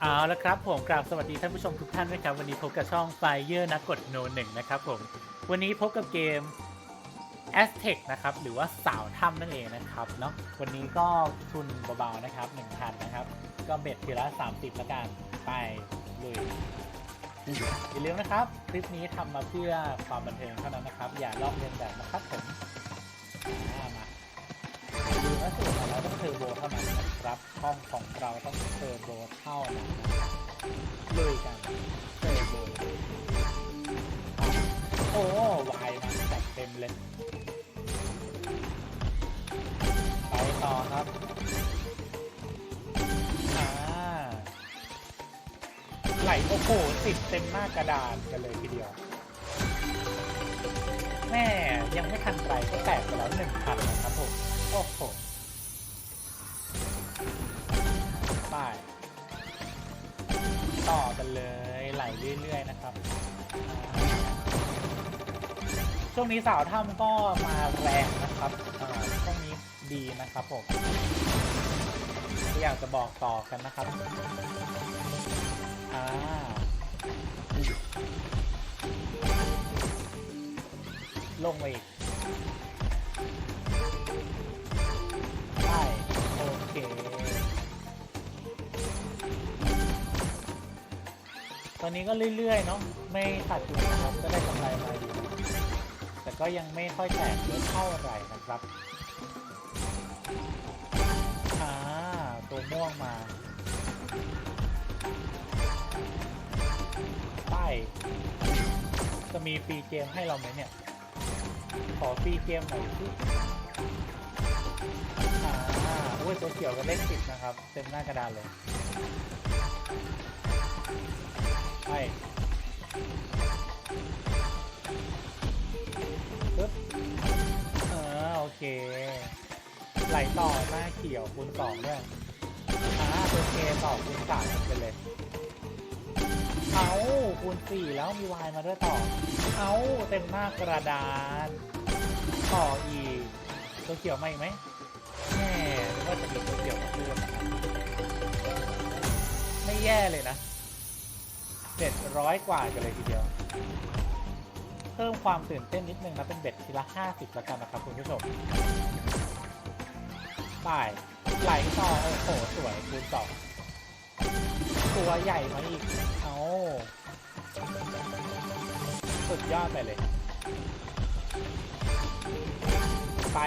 เอาละครับผมกราบสวัสดีท่านผู้ชมทุกท่านด้วยครับ วันนี้พบกับช่อง Fire นักกดโนหนึ่งนะครับผม วันนี้พบกับเกม a z t e c นะครับ หรือว่าสาวถ้ำนั่นเองนะครับเนาะวันนี้ก็ทุนเบาๆนะครับ1 0 0 0นะครับ ก็เบ็ดทีละ 30 ละกัน ไปลุยอย่าลืมนะครับ คลิปนี้ทำมาเพื่อความบันเทิงเท่านั้นนะครับ อย่าลอกเลียนแบบนะครับผม ดูนะสูตรของเราต้องเทอร์โบเท่านั้นครับห้องของเราต้องเทอร์โบเท่านั้นนะครับลุยกันเทอร์โบโอ้วายมาจัดเต็มเลยไปต่อครับอ่าไหลโอ้โหติดเต็มหน้ากระดานกันเลยทีเดียวแม่ยังไม่ทันไรก็แตกไปแล้วหนึ่งพันนะครับผมโอ้โห ไปต่อกันเลยไหลเรื่อยๆนะครับ ช่วงนี้สาวถ้ำก็มาแรงนะครับช่วงนี้ดีนะครับผมอยากจะบอกต่อกันนะครับอ่าลงมาอีก อนนี้ก็เรื่อยๆเนาะไม่ขาดทุนนะครับก็ได้กำไรมาอยู่แต่ก็ยังไม่ค่อยแตกเยอะเท่าไหร่นะครับอ่าตัวม่วงมาใต้จะมีฟรีเกมให้เราไหมเนี่ย ขอฟรีเกมหน่อยสิอ่าโอ้ยตัวเขียวก็เลขสิบนะครับ เต็มหน้ากระดานเลย ปปึ๊บเออโอเค ไหลต่อหน้าเขียวคูณสองด้วยอ่าตัวเคต่อคูณสามไปเลย เอาคูณสี่แล้วมีวายมาด้วยต่อ เอาเต็มหน้ากระดาน ต่ออีกตัวเขียวมาอีกไหมแม่ว่าจะมีตัวเกี่ยวกับเพื่อนนะครับไม่แย่เลยนะ เบ็ดร้อยกว่ากันเลยทีเดียว เพิ่มความตื่นเต้นนิดนึงนะเป็นเบ็ดทีละห้าสิบแล้วกันนะครับคุณผู้ชมป่ายไหลต่อโอ้โหสวยคูณสองตัวใหญ่มาอีก เอาสุดยอดไปเลย ไป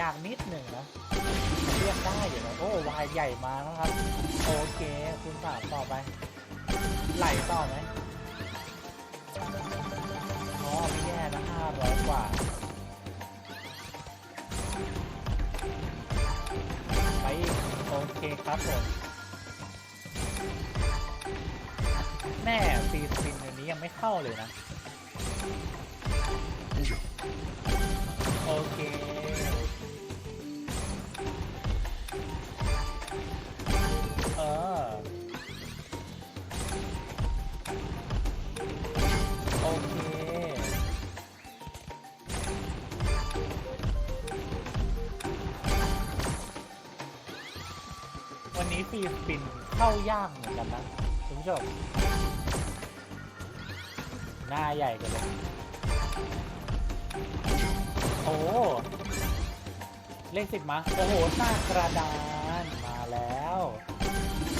ยากนิดหนึ่งนะเรียกได้อยู่นะโอ้วายใหญ่มาแล้วครับ โอเคคุณสามต่อไป ไหลต่อไหมอ๋อไม่แย่นะห้าร้อยกว่าไปโอเคครับผมแม่ฟรีสปินอันนี้ยังไม่เข้าเลยนะ โอเค เข้ายากเหมือนกันนะคุณผู้ชมหน้าใหญ่กันเลยโอ้เลขสิบมา โอ้โหหน้ากระดานมาแล้ว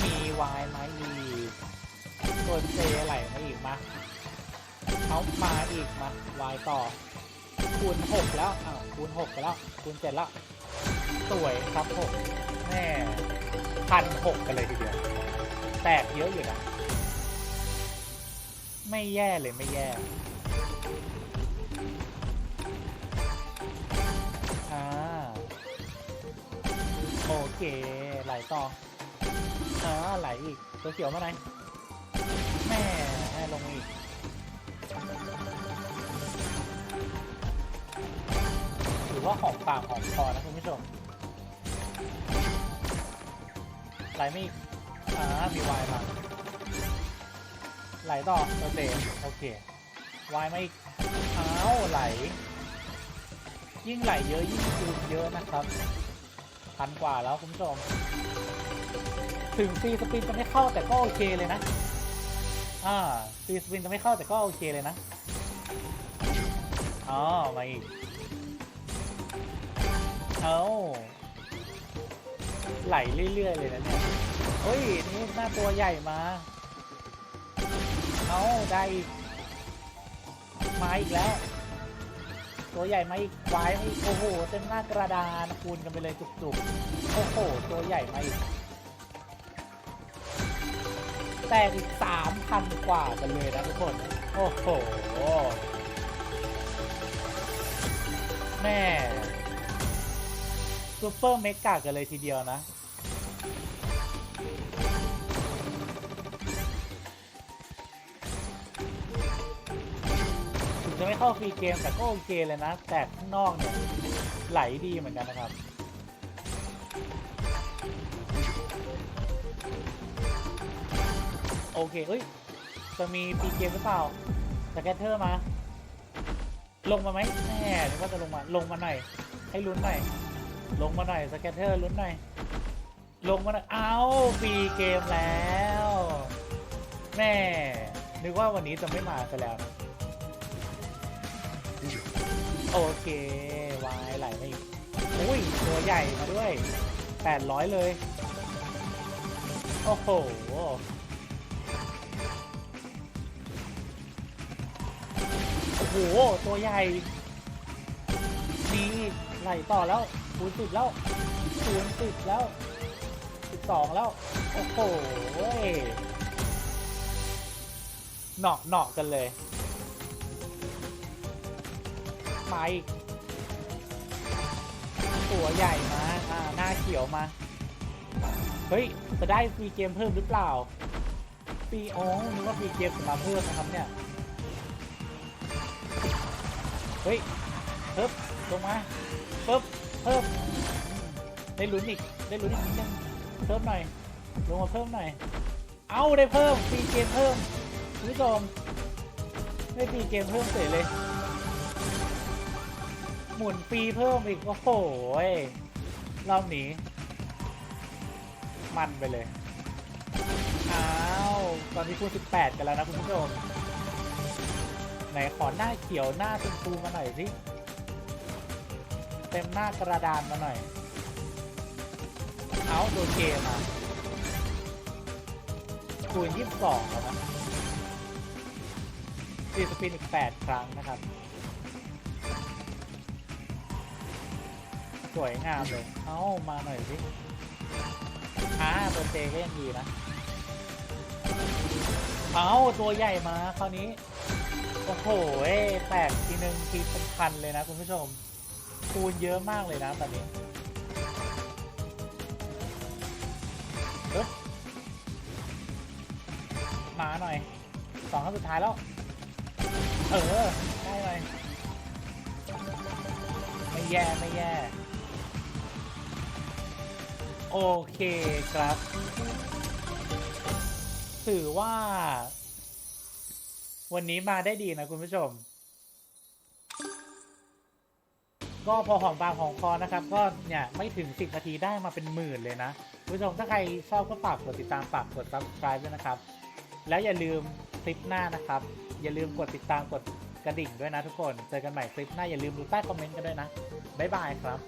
มีวายไหมอีกตัวเจไหลมาอีกมาเขามาอีกมาวายต่อ คูณหกแล้วอ้าวคูณหกไปแล้ว คูณเจ็ดแล้ว สวยครับผมแม่พันหกกันเลยทีเดียว แตกเยอะอยู่นะ ไม่แย่เลยไม่แย่อ่าโอเค ไหลต่ออ่าไหลอีก ตัวเขียวมาไหนแม่ให้ลงอีกถือว่าหอมปากหอมคอนะคุณผู้ชมไหลไม่อีก อ่ามีวายมาไหลต่อโอเคโอเควายมาอีกอ้าวไหล ยิ่งไหลเยอะยิ่งคูณเยอะนะครับพันกว่าแล้วคุณผู้ชมถึงฟรีสปินจะไม่เข้าแต่ก็โอเคเลยนะอ่าฟรีสปินจะไม่เข้าแต่ก็โอเคเลยนะอ๋อมาอีกเอาไหลเรื่อยๆเลยนะเนี่ย เฮ้ย นี่หน้าตัวใหญ่มา เอาได้อีกมาอีกแล้ว ตัวใหญ่มาอีกควายมาอีกโอ้โห เต็มหน้ากระดานคูณกันไปเลยจุกๆ โอ้โห ตัวใหญ่มาอีก แต่อีกสามพันกว่ากันเลยนะทุกคน โอ้โห แม่ซูเปอร์เมกากันเลยทีเดียวนะ ไม่เข้าฟรีเกมแต่ก็โอเคเลยนะ แต่ข้างนอกเนี่ยไหลดีเหมือนกันนะครับโอเคเอ้ย จะมีฟรีเกมหรือเปล่าสแกตเทอร์มา ลงมาไหมแน่นึกว่าจะลงมา ลงมาหน่อย ให้ลุ้นหน่อย ลงมาหน่อยสแกตเทอร์ลุ้นหน่อย ลงมาหน่อยเอาฟรีเกมแล้ว แม่ นึกว่าวันนี้จะไม่มาซะแล้วนะ โอเควายไหลมาอีกอุ้ย ตัวใหญ่มาด้วย 800 เลย โอ้โห โอ้โห ตัวใหญ่นี่ไหลต่อแล้วคูณสิบแล้วคูณสิบแล้วสิบสองแล้ว โอ้โหเว้ยเหนาะเหนาะกันเลย มาอีกตัวใหญ่มาอ่าหน้าเขียวมา เฮ้ย จะได้ฟรีเกมเพิ่มหรือเปล่าฟรีโอ้นึกว่าฟรีเกมจะมาเพิ่มนะครับเนี่ย เฮ้ยเพิ่มลงมาปึ๊บเพิ่มได้ลุ้นอีก ได้ลุ้นอีกนิดนึงเพิ่มหน่อย ลงมาเพิ่มหน่อย เอาได้เพิ่มฟรีเกมเพิ่มคุณผู้ชมได้ฟรีเกมเพิ่มเสร็จเลย หมุนฟรีเพิ่มอีก โอ้โหรอบนี้ มันไปเลย อ้าว ตอนนี้คูณ18 กันแล้วนะคุณผู้ชม ไหนขอหน้าเขียวหน้าชมพูมาหน่อยสิ เต็มหน้ากระดานมาหน่อย เอาโดเกมมาคูณ22แล้วนะตีสปินอีก8ครั้งนะครับ วยงามเลย เอามาหน่อยสิอ่าตัวเจก็ยังดีนะ เอาตัวใหญ่มาคราวนี้ โอ้โหแตกทีหนึ่งทีเป็นพันเลยนะคุณผู้ชม คูณเยอะมากเลยนะตอนนี้มาหน่อยสองครั้งสุดท้ายแล้ว เออ ได้เลยไม่แย่ ไม่แย่ โอเคครับ ถือว่า วันนี้มาได้ดีนะคุณผู้ชม ก็พอหอมปากหอมคอนะครับ ก็เนี่ยไม่ถึง 10 นาทีได้มาเป็นหมื่นเลยนะคุณผู้ชมถ้าใครชอบก็ฝากกดติดตามฝากกด subscribe ด้วยนะครับ แล้วอย่าลืมคลิปหน้านะครับ อย่าลืมกดติดตามกดกระดิ่งด้วยนะทุกคน เจอกันใหม่คลิปหน้าอย่าลืมดูใต้คอมเมนต์กันด้วยนะ บ๊ายบายครับ